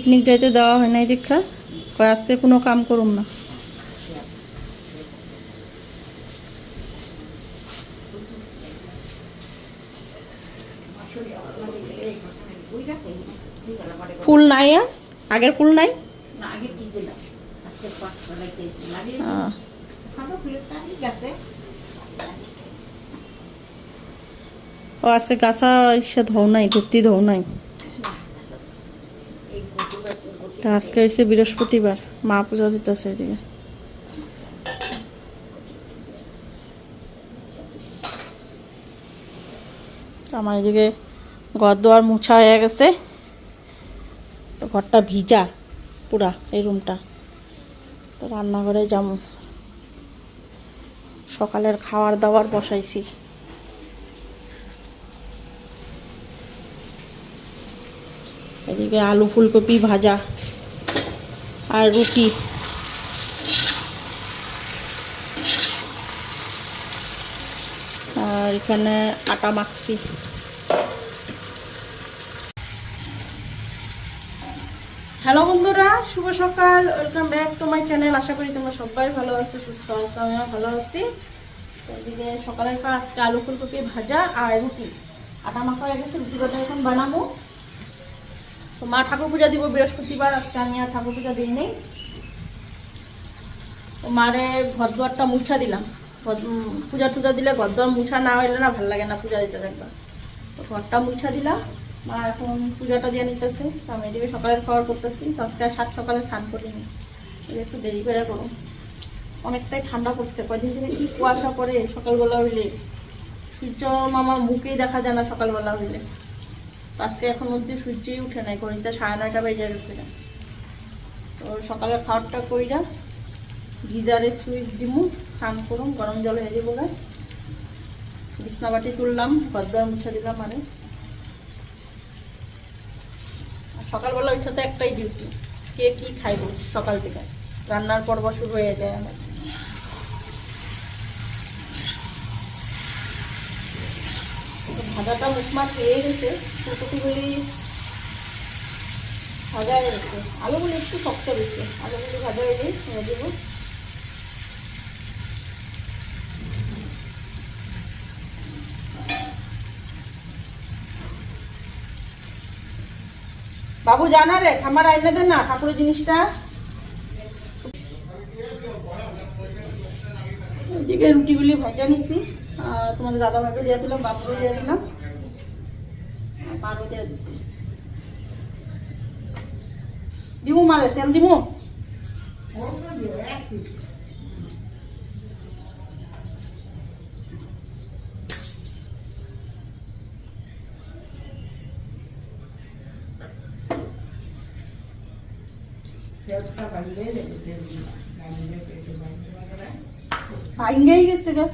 Picnic যাইতে দেওয়া হয় নাই দীক্ষা কয় আজকে কোনো কাম করুম না। ফুল নাই আগের ফুল নাই? ও আজকে গাছা ইসে ধৌ নাই ধুতি ধৌ নাই। আজকে হয়েছে বৃহস্পতিবার, মা পূজা দিতেছে এদিকে। আমার এদিকে ঘর দোয়ার মুছা হয়ে গেছে। তো ঘরটা ভিজা পুরা এই রুমটা। তো রান্নাঘরে যাব। সকালের খাওয়ার দাওয়ার বসাইছি। এদিকে আলু ফুলকপি ভাজা। আর রুটি। আর এখানে আটা মাখছি। হ্যালো বন্ধুরা, শুভ সকাল। Welcome back to my channel আশা করি তোমরা সবাই ভালো আছো, সুস্থ আছো, আমিও ভালো আছি। এদিকে সকালের পর আজকে আলু ফুলকপি ভাজা আর রুটি। আটা মাখা হয়ে গেছে, রুটি কটা এখন বানাবো। তো মা ঠাকুর পূজা দিব, বৃহস্পতিবার, আজকে আমি আর ঠাকুর পূজা দিই নেই। তো মারে ঘর দুয়ারটা মুছা দিলাম। পূজা টুজা দিলে ঘর দুয়ার মুছা না হইলে না ভালো লাগে না পূজা দিতে দেখবা। তো ঘরটা মুছা দিলাম। মা এখন পূজাটা দিয়ে নিতেছে। তো আমি এদিকে সকালের খাবার করতেছি। তো আজকে সাত সকালে স্নান করিনি। একটু দেরি করে করুন। অনেকটাই ঠান্ডা পড়ছে। কয়দিন থেকে কি কুয়াশা পড়ে সকালবেলা হইলে? সূর্য মামার মুখেই দেখা যায় না সকালবেলা হইলে। আজকে এখন অব্দি সূর্যই উঠে নাই, ঘড়িতে সাড়ে নয়টা বেজে গেছে। তো সকালের খাবারটা কইরা গিজারে সুইচ দিমু, স্নান করুম, গরম জল হয়ে যাব গা। বিছনাবাটি তুললাম গদ্দার মুছা দিলাম আর। সকালবেলা ওইটা তো একটাই ডিউটি কে কি খাইব সকাল থেকে। রান্নার পর্ব শুরু হয়ে যায় আমার। ভাজাটা মুখমা খেয়ে গেছে ফুলকপিগুলি ভাজা হয়ে গেছে। আলুগুলি একটু শক্ত দিচ্ছে আলুগুলি ভাজা হয়ে ছেড়ে দেবো। বাবু, জানা রে, খামার আইনে দেন না, ঠাকুরের জিনিসটা? রুটিগুলি ভাজা নিছি। তোমাদের দাদা ভাইকে দিয়ে দিলাম, বাবুকে দিয়ে দিলাম। মারও দিয়ে দিমু মারে, তেল দিমু। ভাঙ্গেই গেছে গা।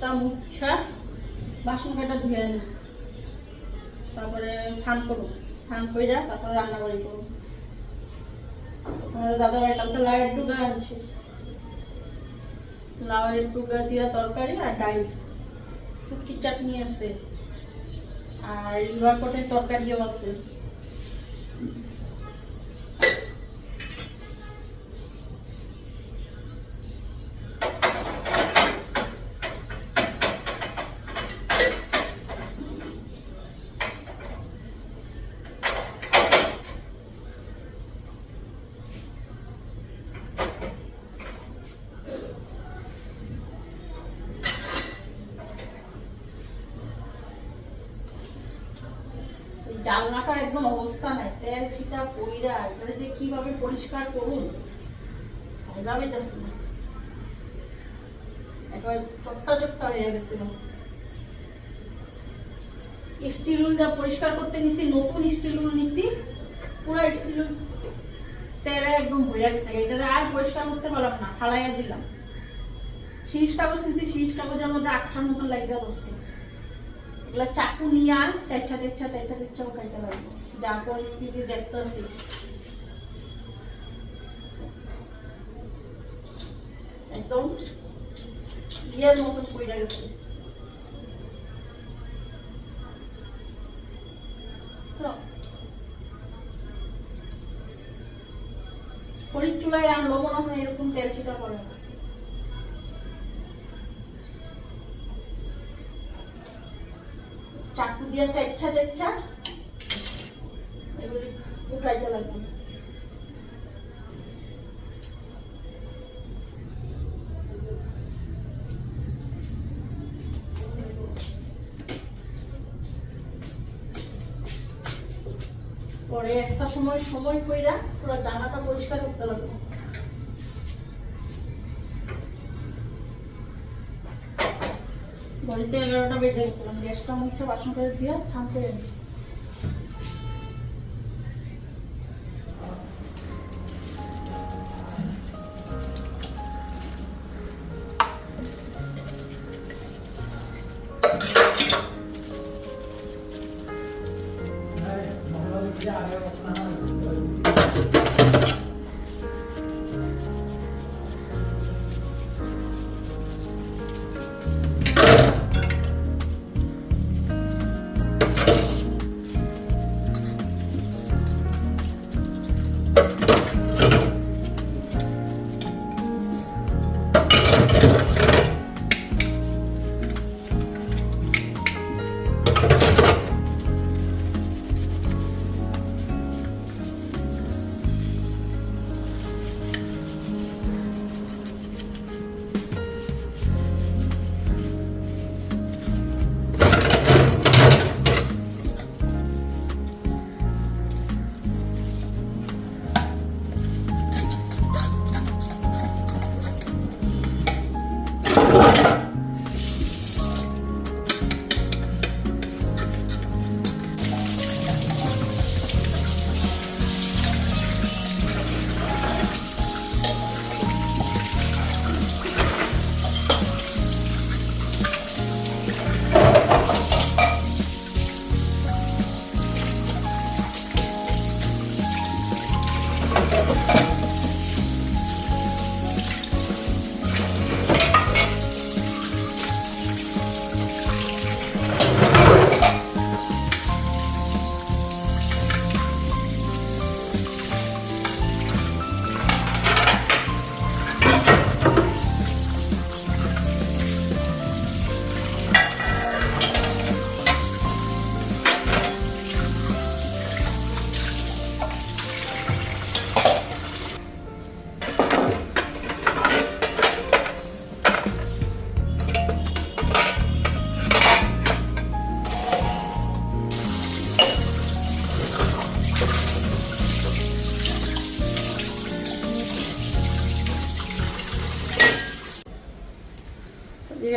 গ্যাসটা মুচ্ছা, বাসন কাটা ধুয়ে আনি। তারপরে স্নান করুন স্নান কইরা তারপরে রান্না বাড়ি আমাদের দাদা ভাই কালকে লাউয়ের টুকা আনছে। লাউয়ের টুকা দিয়া তরকারি আর ডাল শুটকি চাটনি আছে। আর লিভার কটের তরকারিও আছে এই জানলাটা একদম অবস্থা নাই তেল ছিটা পইরা এটা যে কীভাবে পরিষ্কার করুন? না একবার হয়ে স্টিল উল যা পরিষ্কার করতে নিছি, নতুন স্টিল উল নিছি, পুরো স্টিল উল তেরে একদম ভরে গেছে। এটা আর পরিষ্কার করতে পারলাম না, ফালাইয়া দিলাম। শীষ কাগজ নিছি শীষ কাগজের মধ্যে আটটার মতন লাগিয়ে ধরছি। এগুলা চাকু নিয়ে আর চেচ্ছা চেচ্ছা চেচ্ছা চেচ্ছা উঠাইতে যা পরিস্থিতি দেখতেছি। একদম ইয়ের মতন পড়ে গেছে। চুলায় মনে হয় এরকম তেল ছিটা পড়ে না। চাকু দিয়ে চাইচ্ছা চাইচ্ছা পরে একটা সময় সময় কইরা পুরো জানাটা পরিষ্কার করতে লাগবে। বলিতে এগারোটা বেজে গেছিলাম গ্যাসটা মুখছে বাসন করে দিয়ে স্নান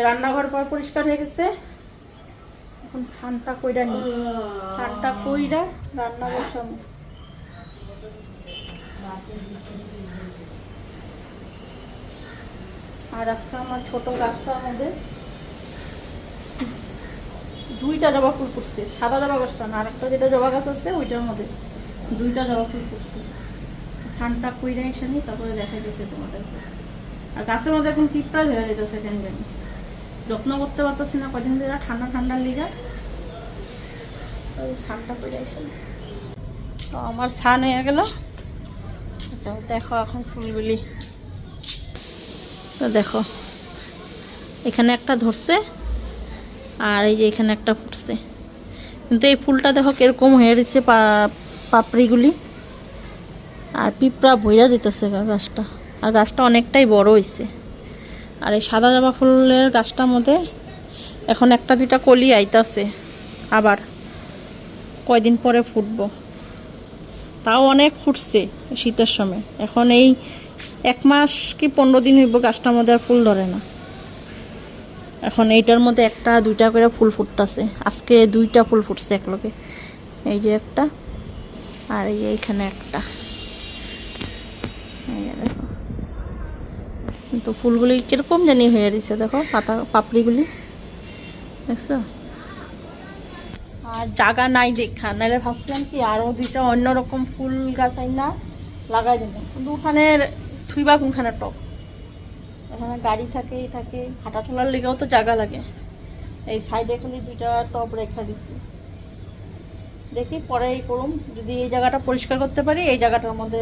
রান্নাঘর পর পরিষ্কার হয়ে গেছে। এখন সানটা কইরা নি। সানটা কইরা রান্না বসাবো। আর আজকে আমার ছোট গাছটা আমাদের দুইটা জবা ফুল ফুটছে। সাদা জবা গাছটা না, আরেকটা যেটা জবা গাছ আছে, ওইটার মধ্যে দুইটা জবা ফুল ফুটছে। সানটা কইরা এসে নি, তারপরে দেখা গেছে তোমাদের আর গাছের মধ্যে এখন পিঁপড়া ধরে যেতেছে কেন জানি। যত্ন করতে পারতেছি না, কদিন ধরে ঠান্ডা ঠান্ডার লিগা। তো আমার সান হয়ে গেল। দেখো এখন ফুলগুলি। তো দেখো, এখানে একটা ধরছে আর এই যে এখানে একটা ফুটছে। কিন্তু এই ফুলটা দেখো কীরকম হয়ে গেছে পাপড়িগুলি। আর পিঁপড়া ভইরা দিতেছে গাছটা। আর গাছটা অনেকটাই বড় হয়েছে আর এই সাদা জবা ফুলের গাছটার মধ্যে এখন একটা দুইটা কলি আইতাছে। আবার কয়দিন পরে ফুটব। তাও অনেক ফুটছে শীতের সময়। এখন এই এক মাস কি পনেরো দিন হইব গাছটার মধ্যে আর ফুল ধরে না। এখন এইটার মধ্যে একটা, দুইটা করে ফুল ফুটতেছে। আজকে দুইটা ফুল ফুটছে একলগে। এই যে একটা আর এই এইখানে একটা। তো ফুলগুলি কীরকম জানি হয়ে রয়েছে, দেখো, পাতা, পাপড়িগুলি। দেখছ? আর জায়গা নাই দেখা নাহলে ভাবছিলাম কি আরও দুইটা অন্যরকম ফুল গাছ না লাগাই দেবো। কিন্তু ওখানে থুইবা কোনখানে টপ? এখানে গাড়ি থাকে এই থাকে হাঁটা চলার লেগেও তো জায়গা লাগে। এই সাইডে খালি দুইটা টপ রেখা দিচ্ছি দেখি পরে এই করুন যদি এই জায়গাটা পরিষ্কার করতে পারি, এই জায়গাটার মধ্যে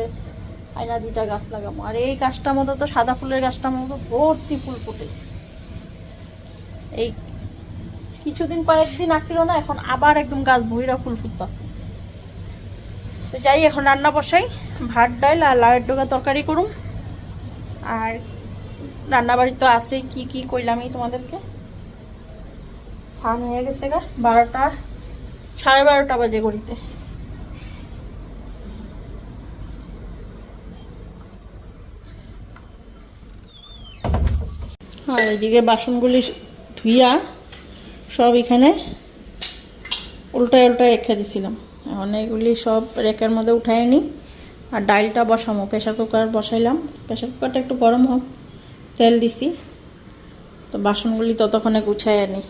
আয়না দুইটা গাছ লাগাবো। আর এই গাছটার মতো তো সাদা ফুলের গাছটার মতো ভর্তি ফুল ফুটে। এই কিছুদিন কয়েকদিন আসছিল না, এখন আবার একদম গাছ ভইরা ফুল ফুটতেছে। তো যাই, এখন রান্না বসাই। ভাত, ডাল আর লাউয়ের ডোকা তরকারি করুম। আর রান্নাবাড়ি তো আছেই, কি কি কইলামই তোমাদেরকে? সান হয়ে গেছে গা, বারোটা, সাড়ে বারোটা বাজে ঘড়িতে। আর এদিকে বাসনগুলি ধুইয়া সব এখানে উল্টায় উল্টায় রেখে দিছিলাম। এখন এগুলি সব রেকের মধ্যে উঠাই নি। আর ডালটা বসামো প্রেশার কুকার বসাইলাম। প্রেশার কুকারটা একটু গরম হোক, তেল দিছি। তো বাসনগুলি ততক্ষণে গুছাই আনি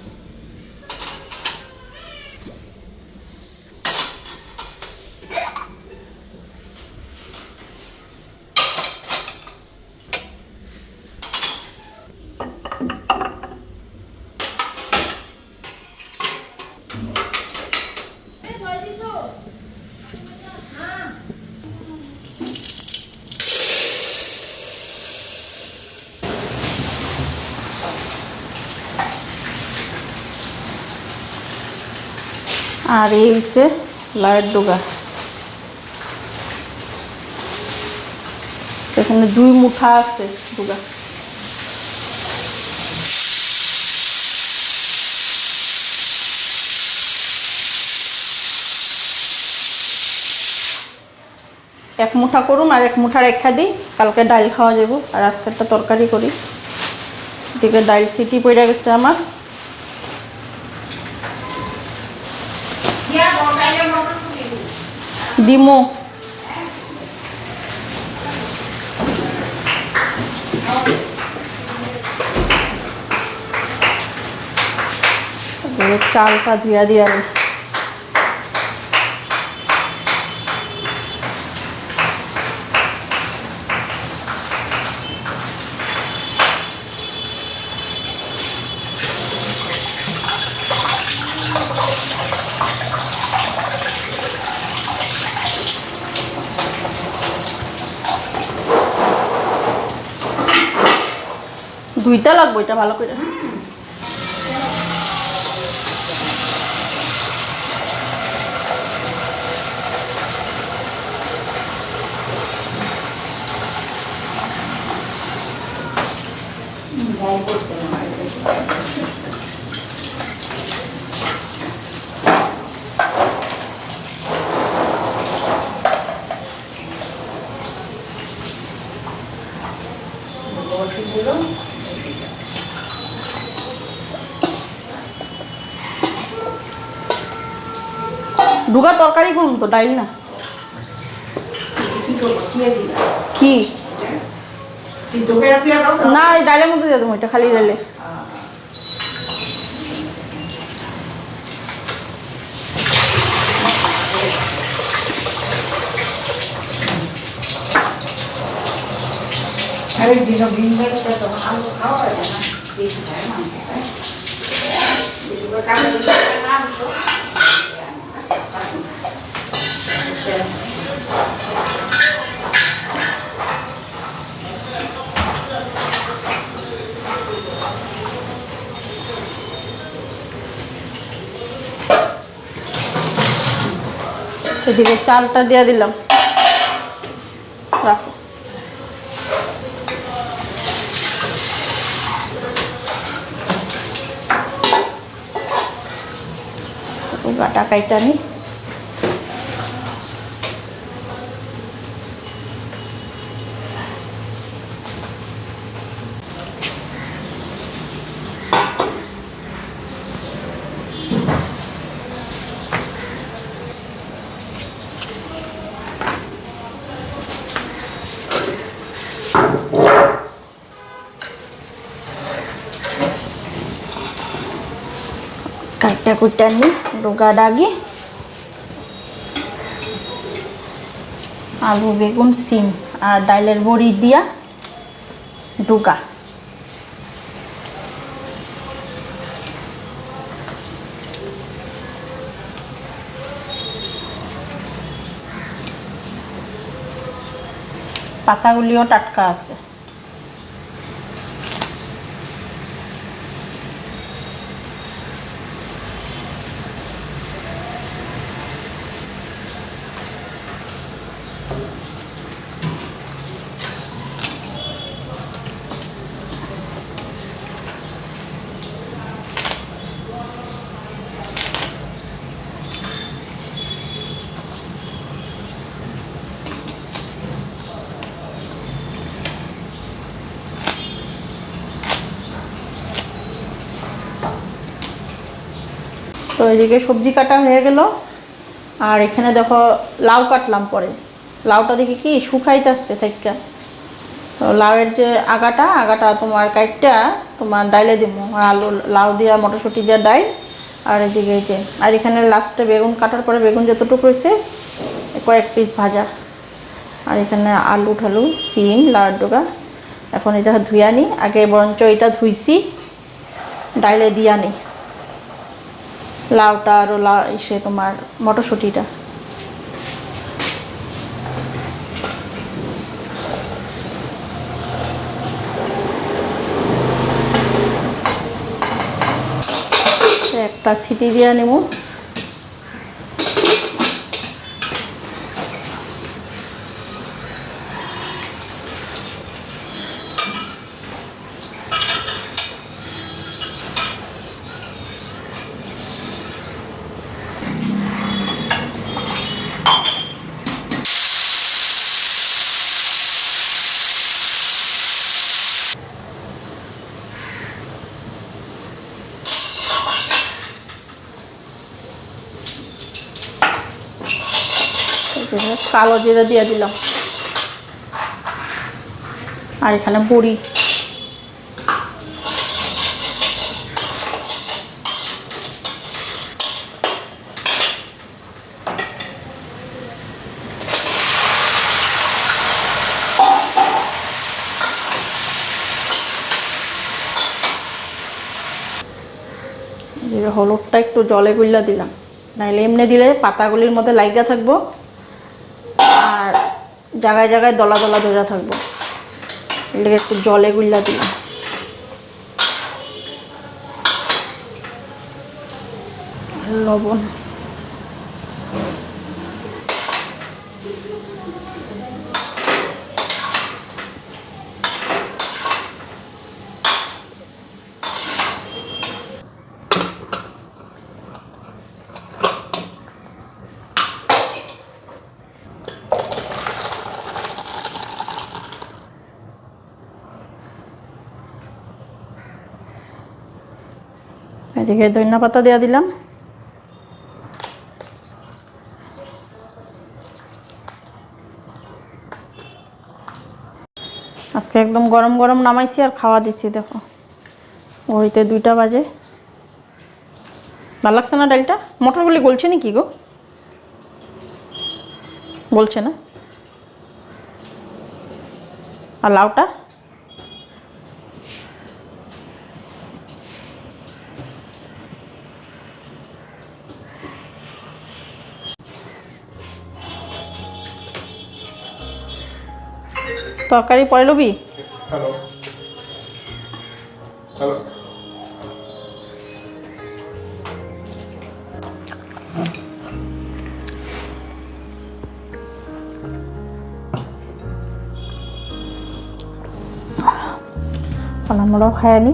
আর এই হচ্ছে লাইট ডোগা। এখানে দুই মুঠা আছে ডোগা। এক মুঠা করুম আর এক মুঠা রেখা দিই, কালকে ডাল খাওয়া যাব। আর আজকে একটা তরকারি করি। এদিকে ডাল সিটি পড়ে গেছে আমার। এবারে চালটা দিয়া দিয়া রে দুইটা লাগবো এটা ভালো করে ডুগা তরকারি করুন তো ডাইল না। কি? না এই ডাইলের মধ্যে দিয়ে দেবো এটা খালি ডাইলে। ডালে এদিকে চালটা দিয়ে দিলাম। রাখো। গাটা কাইটা নি। কাটটা কুটটা নি ডোগা ডাগি। আলু, বেগুন, সিম আর ডাইলের বড়ি দিয়া ডোগা পাতাগুলিও টাটকা আছে। এদিকে সবজি কাটা হয়ে গেল। আর এখানে দেখো লাউ কাটলাম পরে। লাউটা দেখি কি শুকাইতেছে থেকে তো লাউয়ের যে আগাটা আগাটা তোমার কাইটটা তোমার ডাইলে দিব আর আলু, লাউ দিয়া, মটরশুঁটি দিয়া ডাইল। আর এদিকে যে, আর এখানে লাস্টে বেগুন কাটার পরে বেগুন যতটুকু রয়েছে কয়েক পিস ভাজা। আর এখানে আলু ঠালু, সিম, লাউয়ের ডোকা এখন এটা ধুয়ে আনি। আগে বরঞ্চ এটা ধুইছি, ডাইলে দিয়ে নিই লাউটা আরও লা ইসে তোমার মটরশুঁটিটা। একটা সিটি দিয়ে নেব এখানে কালো জিরা দিয়ে দিলাম আর এখানে বড়ি। হলুদটা একটু জলে গুল্লা দিলাম। নাহলে এমনি দিলে পাতাগুলির মধ্যে লাইগা থাকব। জায়গায় জায়গায় দলা দলা ধরে থাকব। এটাকে একটু জলে গুল্লা দিলাম। লবণ। এদিকে ধনিয়া পাতা দেওয়া দিলাম। আজকে একদম গরম গরম নামাইছি আর খাওয়া দিচ্ছি দেখো। ওইতে দুইটা বাজে। ভালো লাগছে না ডালটা? মটরগুলি গলছে নাকি গো? বলছে না? আর লাউটা? তরকারি পরে লবি? হ্যালো হ্যালো আমরাও খাই নি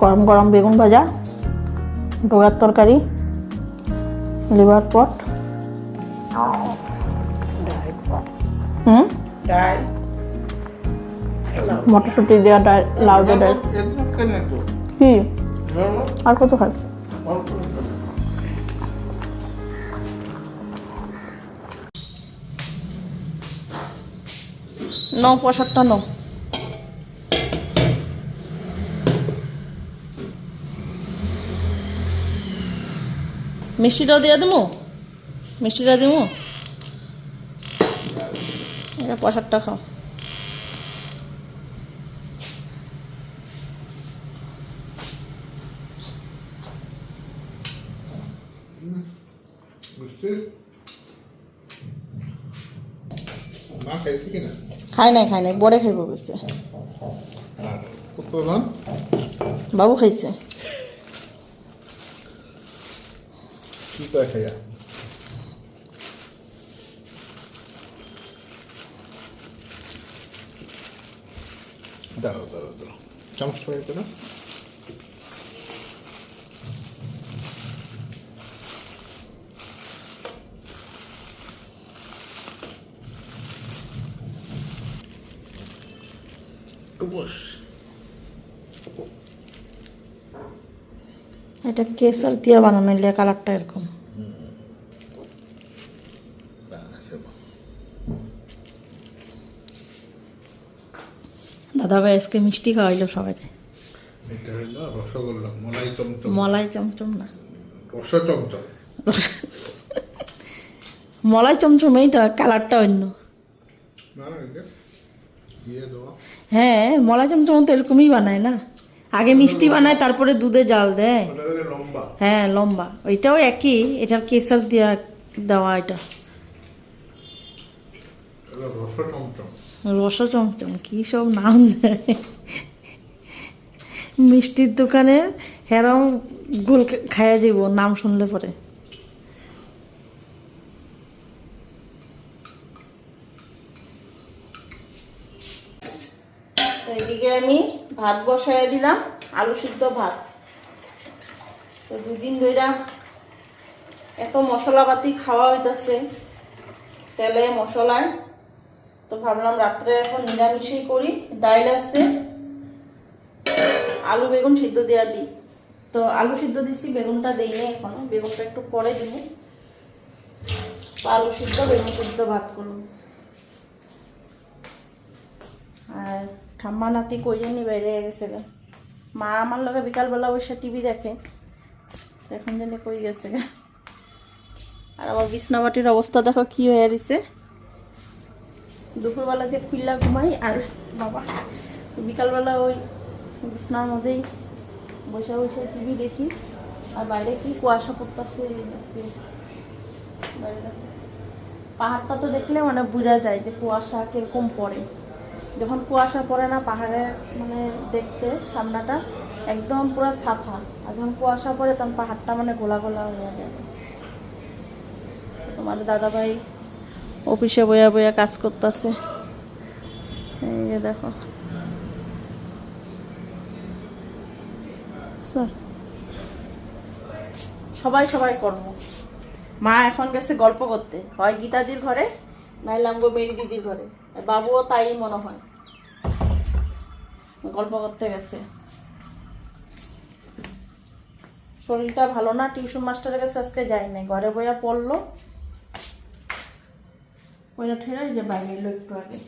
গরম গরম বেগুন ভাজা ডোগার তরকারি লিভার পট। মটরশুটি দেওয়া ডাল লাউ দেওয়া ডাল কি? আর কত খাই ন পঁচাত্তর ন মিষ্টিটাও দিয়ে দেবো? মিষ্টিটা দেবো? এটা পঁচাত্তর খাও। খাইছে কিনা খাই নাই খাই নাই বড়ে খাইব গেছে। বাবু খাইছে। কি করে খাইয়া? দাঁড়াও দাঁড়াও দাঁড়াও। চামচ পাই করে বস। এটা কেসার দিয়া বানানো এলে কালারটা এরকম। দাদা ভাই আজকে মিষ্টি খাওয়াইলো সবাই। রসগোল্লা মলাই চমচম। মলাই চমচম না। রস চমচম। মলাই চমচম এইটা কালারটা অন্য। না হ্যাঁ মলাই চমচম তো এরকমই বানায় না। আগে মিষ্টি বানায় তারপরে দুধে জাল দেয়। হ্যাঁ লম্বা। ওইটাও একই এটার কেসার দেওয়া দেওয়া এটা। রস চমচম। কী সব নাম দেয়। মিষ্টির দোকানে হেরাও গোল খাইয়া দিব নাম শুনলে পরে তো এদিকে আমি ভাত বসাইয়া দিলাম, আলু সিদ্ধ ভাত। তো দুদিন ধইরা এত মশলাপাতি খাওয়া হইতাছে, তেলে মশলায় তো ভাবলাম রাত্রে এখন নিরামিষই করি, ডাইল আছে, আলু বেগুন সিদ্ধ দেওয়া দিই। তো আলু সিদ্ধ দিছি, বেগুনটা দেই না এখনও, বেগুনটা একটু পরে দিব। আলু সিদ্ধ, বেগুন সিদ্ধ ভাত করুন। আর ঠাম্মা নাতি কই জানি বাইরে গেছে গা। মা আমার লগে বিকালবেলা বসে টিভি দেখে। এখন জানি কই গেছে গা। আর আমার বিছনাবাটির অবস্থা দেখো কি হয়ে রয়েছে দুপুরবেলা যে খুললা ঘুমাই আর বাবা বিকালবেলা ওই বিছনার মধ্যেই বসে বসে টিভি দেখি। আর বাইরে কি কুয়াশা পড়তেছে। পাহাড়টা তো দেখলে মানে বোঝা যায় যে কুয়াশা কীরকম পড়ে। যখন কুয়াশা পড়ে না পাহাড়ে মানে দেখতে সামনাটা, একদম পুরো সাফা আর যখন কুয়াশা পড়ে তখন পাহাড়টা মানে গোলা গোলা হয়ে যায়। তোমার দাদাভাই অফিসে বইয়া বইয়া কাজ করতেছে। এই যে দেখো। সবাই সবাই কর্ম। মা এখন গেছে গল্প করতে। হয় গীতাজির ঘরে নাইলে আমগো মেরি দিদির ঘরে। বাবুও তাই মনে হয়। গল্প করতে গেছে। শরীরটা ভালো না, টিউশন মাস্টারের কাছে আজকে যাই নাই। ঘরে বইয়া পড়ল। ওইটা ঠেরাই যে বাইরে এলো একটু আগে।